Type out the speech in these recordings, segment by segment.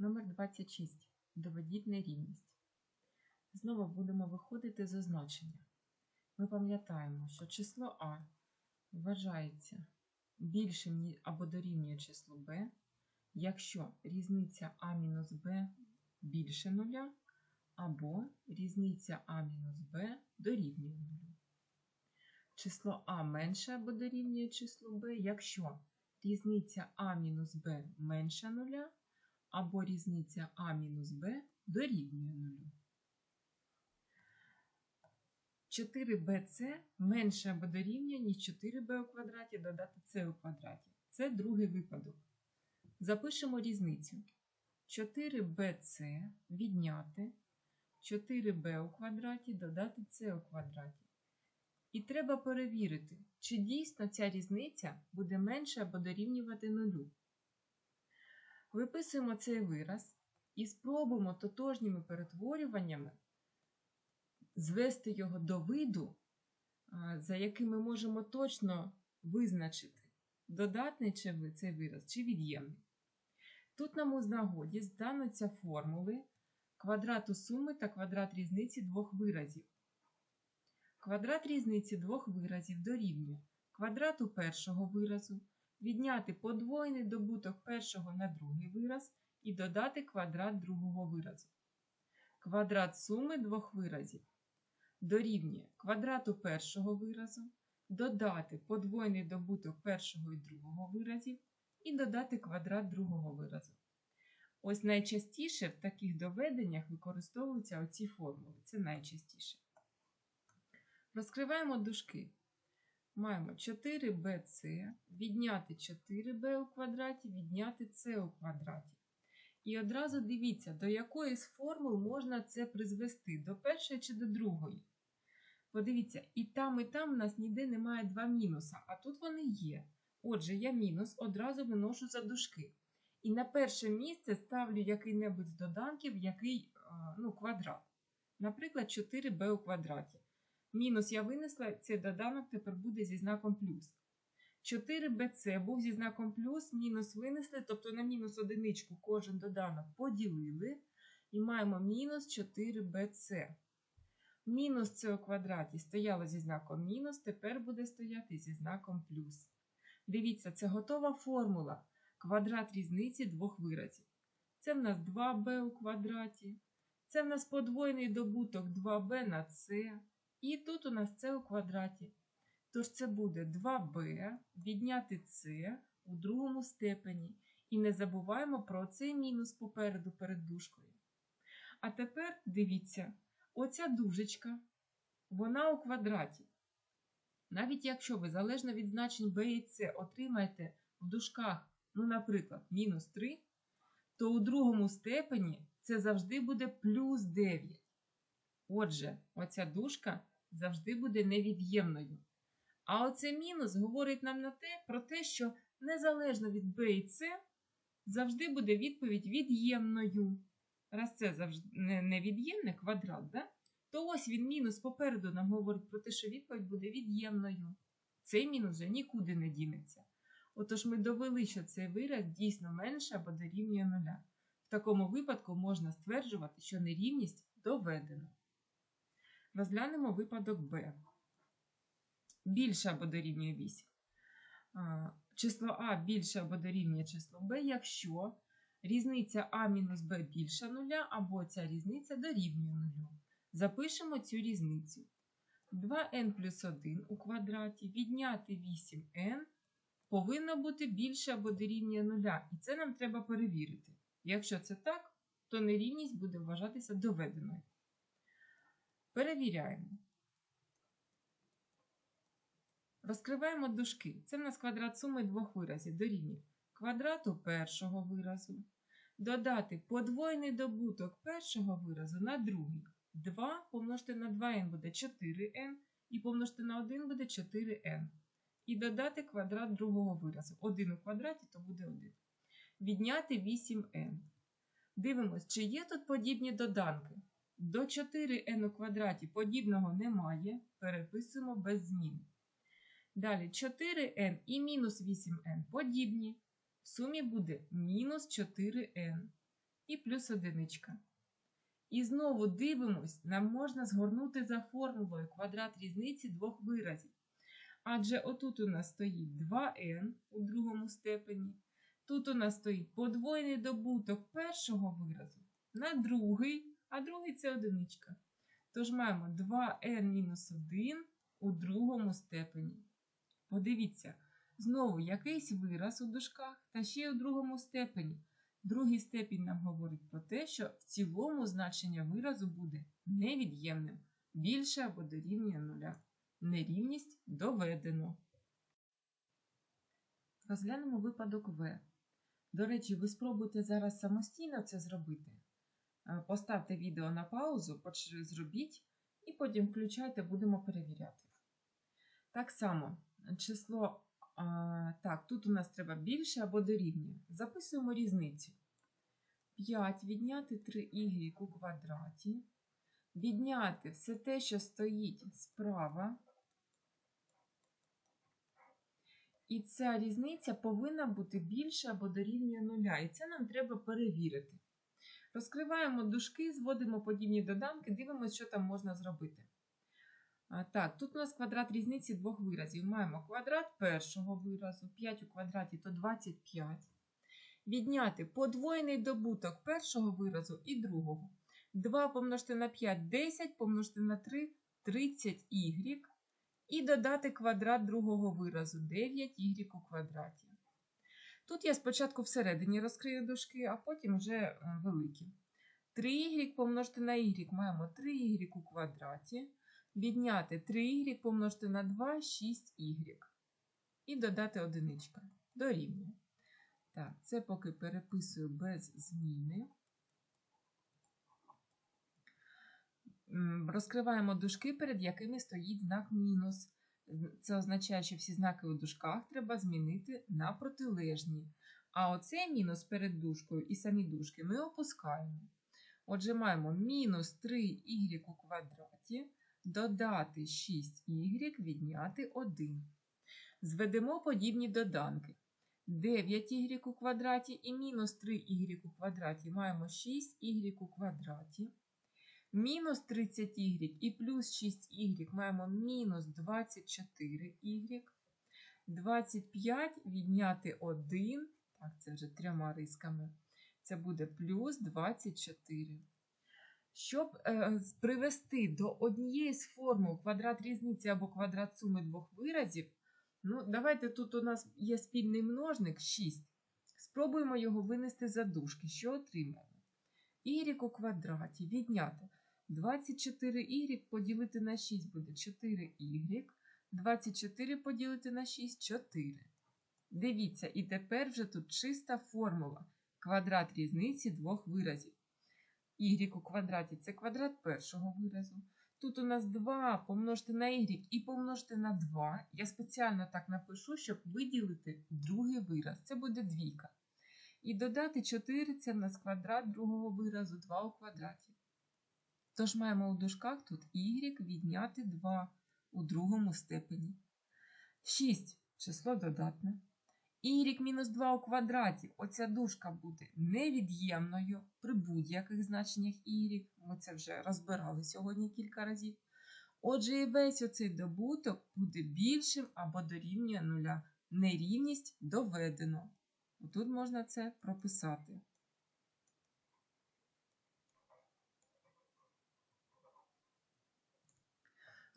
Номер 26. Доведіть нерівність. Знову будемо виходити з означення. Ми пам'ятаємо, що число А вважається більшим або дорівнює числу Б, якщо різниця А мінус Б більше нуля, або різниця А мінус Б дорівнює нулю. Число А менше або дорівнює числу Б, якщо різниця А мінус Б менше нуля, або різниця А мінус Б дорівнює нулю. 4bc менше або дорівнює, ніж 4b у квадраті додати c у квадраті. Це другий випадок. Запишемо різницю. 4bc відняти 4b у квадраті додати c у квадраті. І треба перевірити, чи дійсно ця різниця буде менше або дорівнювати нулю. Виписуємо цей вираз і спробуємо тотожніми перетворюваннями звести його до виду, за яким ми можемо точно визначити, додатний цей вираз, чи від'ємний. Тут нам у нагоді здануться формули квадрату суми та квадрат різниці двох виразів. Квадрат різниці двох виразів дорівнює квадрату першого виразу, відняти подвоєний добуток першого на другий вираз і додати квадрат другого виразу. Квадрат суми двох виразів дорівнює квадрату першого виразу, додати подвоєний добуток першого і другого виразів і додати квадрат другого виразу. Ось найчастіше в таких доведеннях використовуються оці формули. Це найчастіше. Розкриваємо дужки. Маємо 4bc відняти 4b у квадраті, відняти c у квадраті. І одразу дивіться, до якої з формул можна це призвести, до першої чи до другої. Подивіться, і там, і там у нас ніде немає два мінуса, а тут вони є. Отже, я мінус одразу виношу за дужки. І на перше місце ставлю який-небудь з доданків, який ну, квадрат. Наприклад, 4b у квадраті. Мінус я винесла, цей доданок тепер буде зі знаком плюс. 4bc був зі знаком плюс, мінус винесли, тобто на мінус одиничку кожен доданок поділили. І маємо мінус 4bc. Мінус це у квадраті стояло зі знаком мінус, тепер буде стояти зі знаком плюс. Дивіться, це готова формула. Квадрат різниці двох виразів. Це в нас 2b у квадраті. Це в нас подвоєний добуток 2b на c. І тут у нас це у квадраті. Тож це буде 2b відняти c у другому степені. І не забуваємо про цей мінус попереду перед дужкою. А тепер дивіться, оця дужечка, вона у квадраті. Навіть якщо ви залежно від значень b і c отримаєте в дужках, ну, наприклад, мінус 3, то у другому степені це завжди буде плюс 9. Отже, оця дужка завжди буде невід'ємною. А оце мінус говорить нам на те, про те, що незалежно від b і c завжди буде відповідь від'ємною. Раз це завжди не- невід'ємне квадрат, да? то ось він мінус попереду нам говорить про те, що відповідь буде від'ємною. Цей мінус вже нікуди не дінеться. Отож ми довели, що цей вираз дійсно менше або дорівнює нуля. В такому випадку можна стверджувати, що нерівність доведена. Розглянемо випадок Б. Більше або дорівнює 8. Число А більше або дорівнює число Б, якщо різниця А мінус Б більша нуля, або ця різниця дорівнює нулю. Запишемо цю різницю. 2n плюс 1 у квадраті відняти 8n повинно бути більше або дорівнює нуля. І це нам треба перевірити. Якщо це так, то нерівність буде вважатися доведеною. Перевіряємо. Розкриваємо дужки. Це в нас квадрат суми двох виразів дорівнює квадрату першого виразу. Додати подвоєний добуток першого виразу на другий. 2 помножити на 2n буде 4n, і помножити на 1 буде 4n. І додати квадрат другого виразу. 1 у квадраті, то буде 1. Відняти 8n. Дивимось, чи є тут подібні доданки. До 4n у квадраті подібного немає. Переписуємо без змін. Далі 4n і мінус 8n подібні. В сумі буде мінус 4n. і плюс одиничка. І знову дивимось, нам можна згорнути за формулою квадрат різниці двох виразів. Адже отут у нас стоїть 2n у другому степені. Тут у нас стоїть подвойний добуток першого виразу на другий, а другий це одиничка. Тож маємо 2n-1 у другому степені. Подивіться, знову якийсь вираз у дужках та ще й у другому степені. Другий степінь нам говорить про те, що в цілому значення виразу буде невід'ємним, більше або дорівнює нуля. Нерівність доведено. Розглянемо випадок В. До речі, ви спробуйте зараз самостійно це зробити. Е, Поставте відео на паузу, зробіть і потім включайте, будемо перевіряти. Так само, число, так, тут у нас треба більше або дорівнює. Записуємо різницю. 5 відняти 3y у квадраті. Відняти все те, що стоїть справа. І ця різниця повинна бути більше або дорівнює нуля. І це нам треба перевірити. Розкриваємо дужки, зводимо подібні доданки, дивимося, що там можна зробити. Так, тут у нас квадрат різниці двох виразів. Маємо квадрат першого виразу, 5 у квадраті то 25. Відняти подвоєний добуток першого виразу і другого. 2 помножити на 5 10, помножити на 3 30y. І додати квадрат другого виразу 9y у квадраті. Тут я спочатку всередині розкрию дужки, а потім вже е, великі. 3y помножити на y маємо 3y у квадраті. Відняти 3y помножити на 2 6y. І додати одиничка. Дорівнює. Так, це поки переписую без зміни. Розкриваємо дужки, перед якими стоїть знак мінус. Це означає, що всі знаки у дужках треба змінити на протилежні. А оцей мінус перед дужкою і самі дужки ми опускаємо. Отже, маємо мінус 3y у квадраті, додати 6y, відняти 1. Зведемо подібні доданки. 9y у квадраті і мінус 3y у квадраті маємо 6y у квадраті. Мінус 30y і плюс 6y маємо мінус 24y. 25 відняти 1, так, це вже трьома рисками. Це буде плюс 24. Щоб е, привести до однієї з формул квадрат різниці або квадрат суми двох виразів, ну, давайте тут у нас є спільний множник 6. Спробуємо його винести за дужки. Що отримаємо? y у квадраті відняти 24y поділити на 6 буде 4y. 24 поділити на 6 4. Дивіться, і тепер вже тут чиста формула. Квадрат різниці двох виразів. y у квадраті це квадрат першого виразу. Тут у нас 2 помножити на y і помножити на 2. Я спеціально так напишу, щоб виділити другий вираз. Це буде двійка. І додати 4 це в нас квадрат другого виразу 2 у квадраті. Тож маємо у дужках тут y відняти 2 у другому степені. 6 число додатне. Y мінус 2 у квадраті. Оця дужка буде невід'ємною при будь-яких значеннях y. Ми це вже розбирали сьогодні кілька разів. Отже, і весь оцей добуток буде більшим або дорівнює нуля. Нерівність доведено. Тут можна це прописати.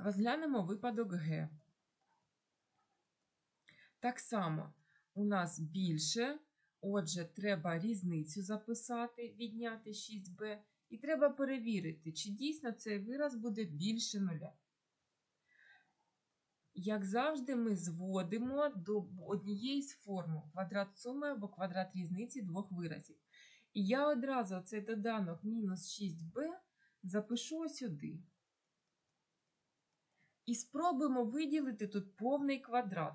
Розглянемо випадок Г. Так само у нас більше, отже, треба різницю записати, відняти 6b, і треба перевірити, чи дійсно цей вираз буде більше нуля. Як завжди, ми зводимо до однієї з формул квадрат суми або квадрат різниці двох виразів. І я одразу цей доданок мінус 6b запишу сюди. І спробуємо виділити тут повний квадрат.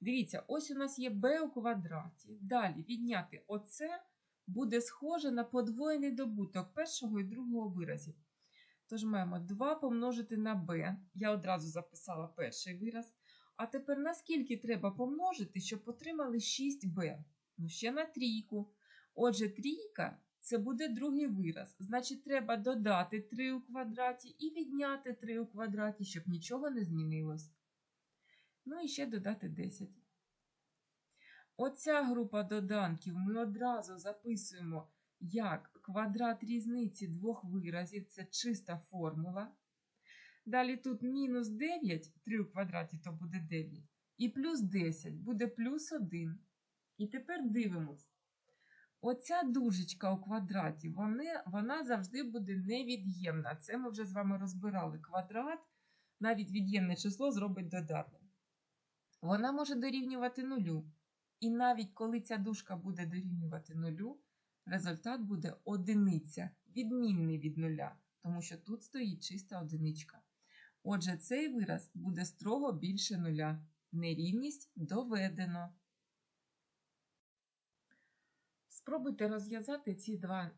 Дивіться, ось у нас є b у квадраті. Далі відняти оце буде схоже на подвоєний добуток першого і другого виразів. Тож маємо 2 помножити на b. Я одразу записала перший вираз. А тепер наскільки треба помножити, щоб отримали 6b? Ну, ще на трійку. Отже, трійка це буде другий вираз. Значить, треба додати 3 у квадраті і відняти 3 у квадраті, щоб нічого не змінилось. Ну і ще додати 10. Оця група доданків ми одразу записуємо як квадрат різниці двох виразів. Це чиста формула. Далі тут мінус 9, 3 у квадраті то буде 9. І плюс 10 буде плюс 1. І тепер дивимось. Оця дужечка у квадраті, вона, вона завжди буде невід'ємна. Це ми вже з вами розбирали. Квадрат, навіть від'ємне число зробить додатним. Вона може дорівнювати нулю. І навіть коли ця дужка буде дорівнювати нулю, результат буде одиниця, відмінний від нуля, тому що тут стоїть чиста одиничка. Отже, цей вираз буде строго більше нуля. Нерівність доведено. Спробуйте розв'язати ці два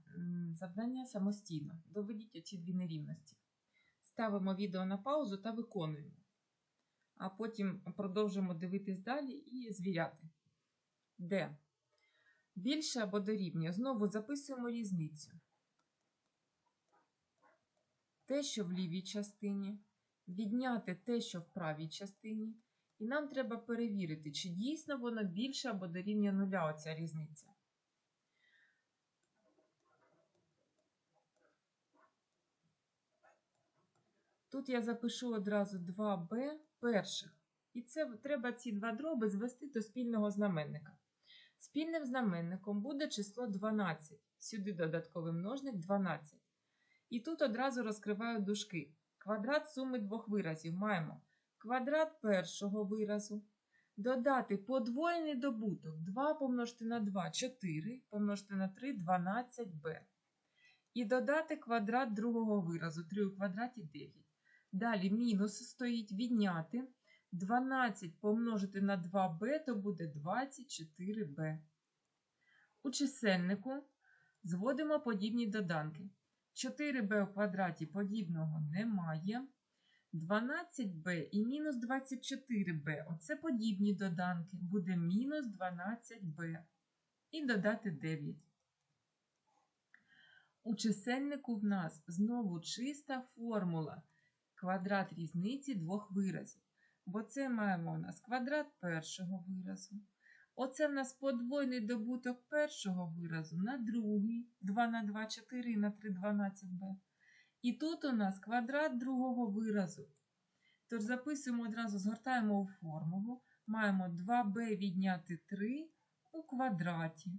завдання самостійно. Доведіть оці дві нерівності. Ставимо відео на паузу та виконуємо. А потім продовжимо дивитись далі і звіряти. Де? Більше або дорівнює. Знову записуємо різницю. Те, що в лівій частині, відняти те, що в правій частині. І нам треба перевірити, чи дійсно воно більше або дорівнює нуля оця різниця. Тут я запишу одразу 2b перших. І це треба ці два дроби звести до спільного знаменника. Спільним знаменником буде число 12. Сюди додатковий множник 12. І тут одразу розкриваю дужки. Квадрат суми двох виразів маємо квадрат першого виразу. Додати подвоєний добуток 2 помножити на 2 4, помножити на 3 12b. І додати квадрат другого виразу 3 у квадраті 9. Далі мінус стоїть відняти. 12 помножити на 2b, то буде 24b. У чисельнику зводимо подібні доданки. 4b у квадраті подібного немає. 12b і мінус 24b. Оце подібні доданки. Буде мінус 12b. І додати 9. У чисельнику в нас знову чиста формула. Квадрат різниці двох виразів. Бо це маємо у нас квадрат першого виразу. Оце в нас подвойний добуток першого виразу на другий. 2 на 2, 4 на 3, 12b. І тут у нас квадрат другого виразу. Тож записуємо одразу, згортаємо у формулу. Маємо 2b відняти 3 у квадраті.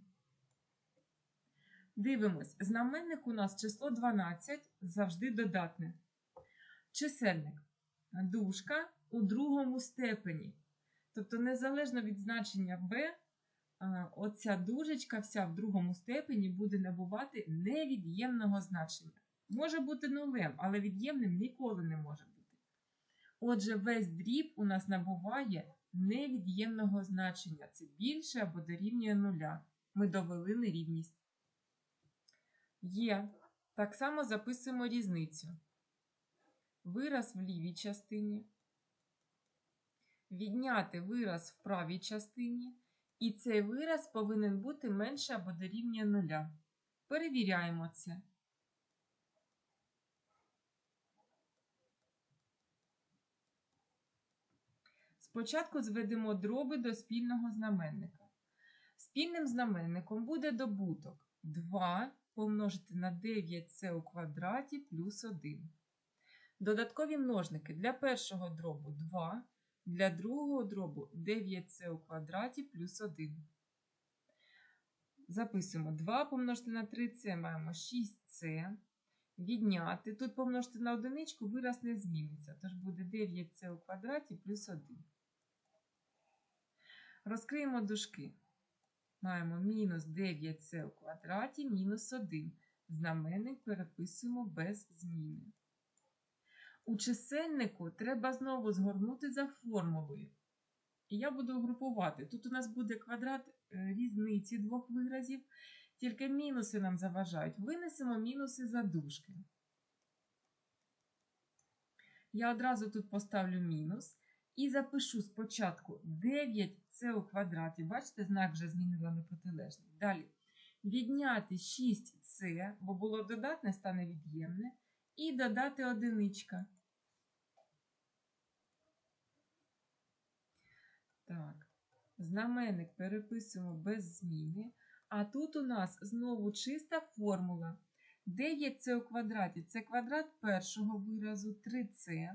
Дивимось, знаменник у нас число 12 завжди додатне. Чисельник. Дужка у другому степені. Тобто, незалежно від значення b, оця дужечка вся в другому степені буде набувати невід'ємного значення. Може бути нулем, але від'ємним ніколи не може бути. Отже, весь дріб у нас набуває невід'ємного значення. Це більше або дорівнює нуля. Ми довели нерівність. Є. Так само записуємо різницю. Вираз в лівій частині. Відняти вираз в правій частині. І цей вираз повинен бути менше або дорівнює нуля. Перевіряємо це. Спочатку зведемо дроби до спільного знаменника. Спільним знаменником буде добуток 2 помножити на 9c у квадраті плюс 1. Додаткові множники для першого дробу 2, для другого дробу 9c у квадраті плюс 1. Записуємо 2 помножити на 3c маємо 6c. Відняти. Тут помножити на одиничку вираз не зміниться. Тож буде 9c у квадраті плюс 1. Розкриємо дужки. Маємо мінус 9c у квадраті мінус 1. Знаменник переписуємо без зміни. У чисельнику треба знову згорнути за формулою. І я буду групувати. Тут у нас буде квадрат різниці двох виразів, тільки мінуси нам заважають. Винесемо мінуси за дужки. Я одразу тут поставлю мінус і запишу спочатку 9 це у квадраті. Бачите, знак вже змінила на протилежний. Далі відняти 6c, бо було додатне, стане від'ємне, і додати одиничка. Так, знаменник переписуємо без зміни. А тут у нас знову чиста формула. 9c у квадраті це квадрат першого виразу 3c.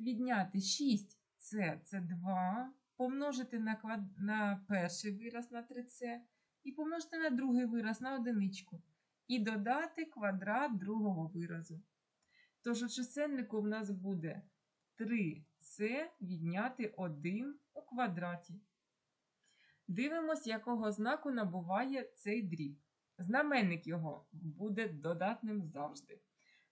Відняти 6c це 2, помножити на, квад... на перший вираз на 3c і помножити на другий вираз на одиничку. І додати квадрат другого виразу. Тож у чисельнику в нас буде 3c відняти 1 у квадраті. Дивимось, якого знаку набуває цей дріб. Знаменник його буде додатним завжди.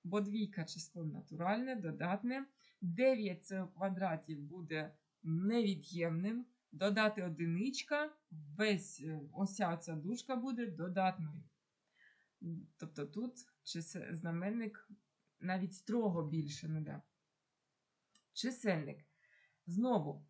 Бо двійка число натуральне, додатне. 9 це у квадраті буде невід'ємним. Додати одиничка, весь е, ося ця дужка буде додатною. Тобто тут знаменник навіть строго більше нуля. Чисельник. Знову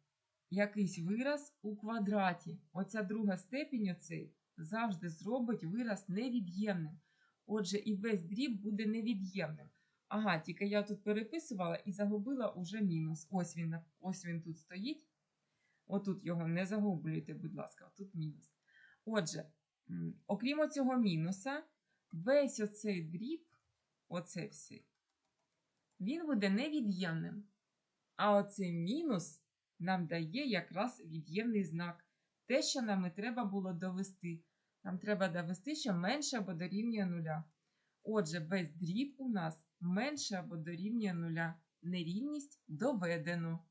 якийсь вираз у квадраті. Оця друга степінь оцей завжди зробить вираз невід'ємним. Отже, і весь дріб буде невід'ємним. Ага, тільки я тут переписувала і загубила уже мінус. Ось він, ось він тут стоїть. Отут його не загублюйте, будь ласка, отут мінус. Отже, окрім цього мінуса, весь оцей дріб, оцей всей, він буде невід'ємним. А оцей мінус нам дає якраз від'ємний знак. Те, що нам і треба було довести. Нам треба довести, що менше або дорівнює нуля. Отже, весь дріб у нас менше або дорівнює нуля. Нерівність доведено.